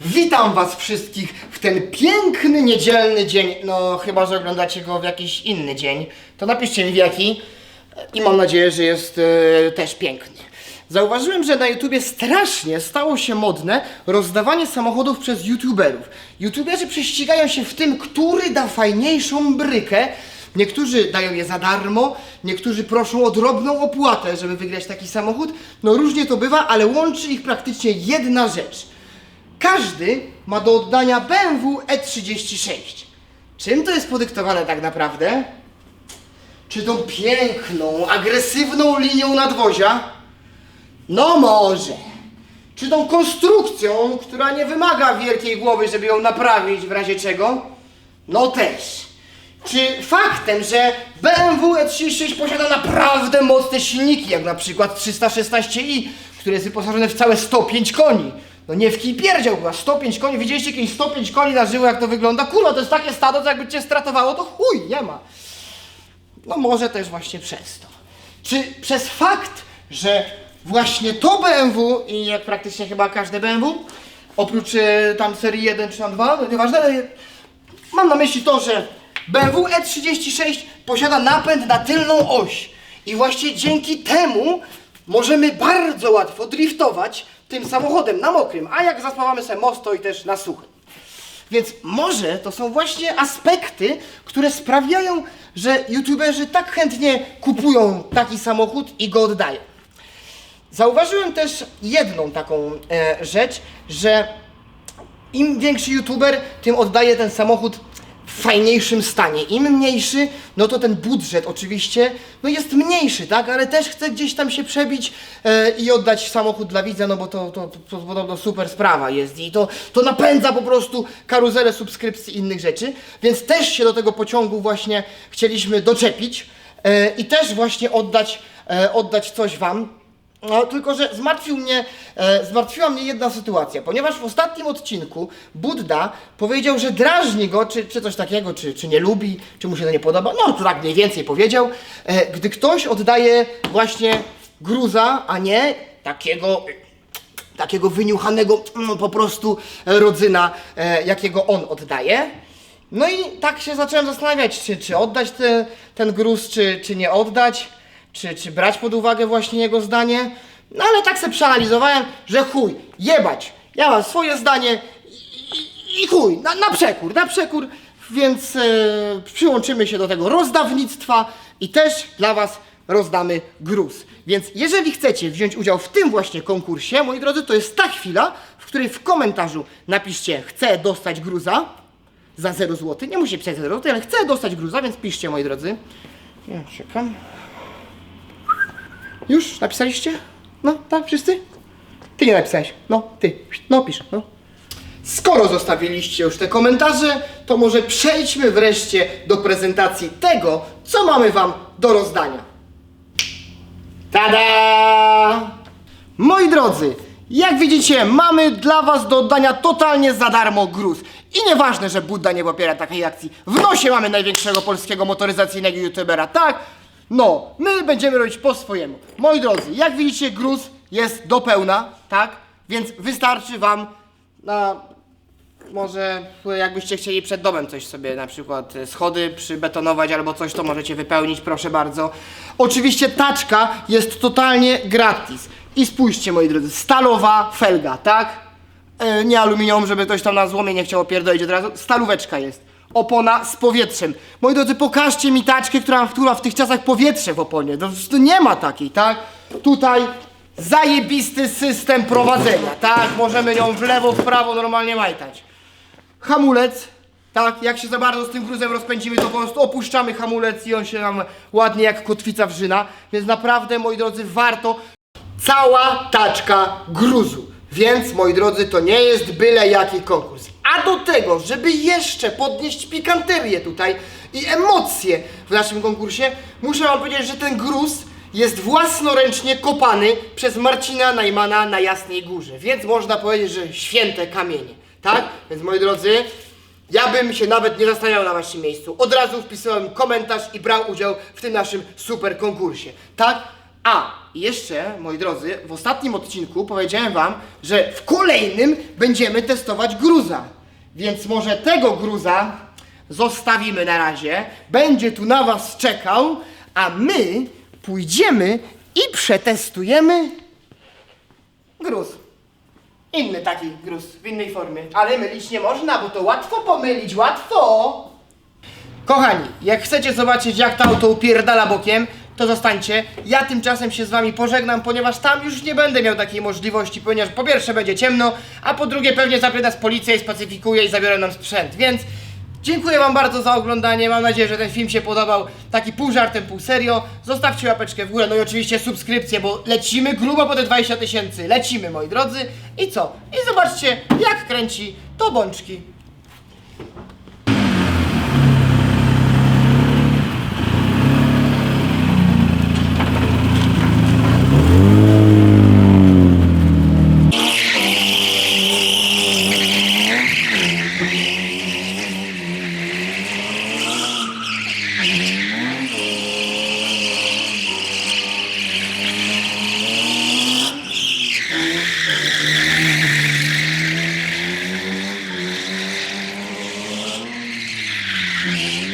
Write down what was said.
Witam Was wszystkich w ten piękny niedzielny dzień. No, chyba że oglądacie go w jakiś inny dzień, to napiszcie mi w jaki i mam nadzieję, że jest e, też piękny. Zauważyłem, że na YouTubie strasznie stało się modne rozdawanie samochodów przez YouTuberów. YouTuberzy prześcigają się w tym, który da fajniejszą brykę. Niektórzy dają je za darmo, niektórzy proszą o drobną opłatę, żeby wygrać taki samochód. No różnie to bywa, ale łączy ich praktycznie jedna rzecz. Każdy ma do oddania BMW E36. Czym to jest podyktowane tak naprawdę? Czy tą piękną, agresywną linią nadwozia? No może. Czy tą konstrukcją, która nie wymaga wielkiej głowy, żeby ją naprawić w razie czego? No też. Czy faktem, że BMW E36 posiada naprawdę mocne silniki, jak na przykład 316i, które jest wyposażone w całe 105 koni? No nie w kij pierdział chyba, 105 koni, widzieliście kiedyś 105 koni na żywo, jak to wygląda? Kurwa, to jest takie stado, że jakby cię stratowało, to chuj, nie ma. No może też właśnie przez to. Czy przez fakt, że właśnie to BMW i jak praktycznie chyba każde BMW, oprócz e, tam serii 1 czy tam 2, no nieważne, ale mam na myśli to, że BMW E36 posiada napęd na tylną oś i właśnie dzięki temu możemy bardzo łatwo driftować tym samochodem na mokrym, a jak zaspawamy sobie most, to i też na suchym. Więc może to są właśnie aspekty, które sprawiają, że youtuberzy tak chętnie kupują taki samochód i go oddają. Zauważyłem też jedną taką e, rzecz, że im większy youtuber, tym oddaje ten samochód fajniejszym stanie. Im mniejszy, no to ten budżet oczywiście, no jest mniejszy, tak? Ale też chce gdzieś tam się przebić e, i oddać samochód dla widza, no bo to, to, to, to podobno super sprawa jest i to, to napędza po prostu karuzelę subskrypcji i innych rzeczy, więc też się do tego pociągu właśnie chcieliśmy doczepić e, i też właśnie oddać, e, oddać coś wam. No, tylko, że zmartwił mnie, e, zmartwiła mnie jedna sytuacja, ponieważ w ostatnim odcinku Budda powiedział, że drażni go, czy, czy coś takiego, czy, czy nie lubi, czy mu się to nie podoba, no to tak mniej więcej powiedział, e, gdy ktoś oddaje właśnie gruza, a nie takiego, takiego wyniuchanego mm, po prostu rodzyna, e, jakiego on oddaje. No i tak się zacząłem zastanawiać, czy, czy oddać te, ten gruz, czy, czy nie oddać czy, czy brać pod uwagę właśnie jego zdanie. No ale tak sobie przeanalizowałem, że chuj, jebać. Ja mam swoje zdanie i, i, i chuj, na, na przekór, na przekór. Więc e, przyłączymy się do tego rozdawnictwa i też dla Was rozdamy gruz. Więc jeżeli chcecie wziąć udział w tym właśnie konkursie, moi drodzy, to jest ta chwila, w której w komentarzu napiszcie chcę dostać gruza za 0 zł. Nie musi pisać za 0 zł, ale chcę dostać gruza, więc piszcie, moi drodzy. Ja czekam. Już? Napisaliście? No, tak, wszyscy? Ty nie napisałeś. No, ty. No, pisz, no. Skoro zostawiliście już te komentarze, to może przejdźmy wreszcie do prezentacji tego, co mamy Wam do rozdania. Tada! Moi drodzy, jak widzicie, mamy dla Was do oddania totalnie za darmo gruz. I nieważne, że Budda nie popiera takiej akcji. W nosie mamy największego polskiego motoryzacyjnego youtubera, tak? No, my będziemy robić po swojemu. Moi drodzy, jak widzicie, gruz jest do pełna, tak? Więc wystarczy Wam na może jakbyście chcieli przed domem coś sobie, na przykład e, schody przybetonować albo coś, to możecie wypełnić, proszę bardzo. Oczywiście taczka jest totalnie gratis. I spójrzcie, moi drodzy, stalowa felga, tak? E, nie aluminium, żeby ktoś tam na złomie nie chciał opierdolić od razu. Stalóweczka jest. Opona z powietrzem. Moi drodzy, pokażcie mi taczkę, która, która w tych czasach powietrze w oponie. To, to nie ma takiej, tak? Tutaj zajebisty system prowadzenia, tak? Możemy ją w lewo, w prawo normalnie majtać hamulec, tak, jak się za bardzo z tym gruzem rozpędzimy, to po prostu opuszczamy hamulec i on się nam ładnie jak kotwica wrzyna, więc naprawdę, moi drodzy, warto cała taczka gruzu. Więc, moi drodzy, to nie jest byle jaki konkurs. A do tego, żeby jeszcze podnieść pikanterię tutaj i emocje w naszym konkursie, muszę wam powiedzieć, że ten gruz jest własnoręcznie kopany przez Marcina Najmana na Jasnej Górze. Więc można powiedzieć, że święte kamienie. Tak? Więc moi drodzy, ja bym się nawet nie zastanawiał na waszym miejscu. Od razu wpisałem komentarz i brał udział w tym naszym super konkursie. Tak? A, i jeszcze, moi drodzy, w ostatnim odcinku powiedziałem wam, że w kolejnym będziemy testować gruza. Więc może tego gruza zostawimy na razie, będzie tu na was czekał, a my pójdziemy i przetestujemy gruz. Inny taki gruz, w innej formie. Ale mylić nie można, bo to łatwo pomylić, łatwo! Kochani, jak chcecie zobaczyć jak to auto upierdala bokiem, to zostańcie. Ja tymczasem się z wami pożegnam, ponieważ tam już nie będę miał takiej możliwości, ponieważ po pierwsze będzie ciemno, a po drugie pewnie zapie nas policja i spacyfikuje i zabiorą nam sprzęt, więc dziękuję wam bardzo za oglądanie, mam nadzieję, że ten film się podobał, taki pół żartem, pół serio. Zostawcie łapeczkę w górę, no i oczywiście subskrypcję, bo lecimy grubo po te 20 tysięcy, lecimy moi drodzy. I co? I zobaczcie jak kręci to bączki. Mm-hmm.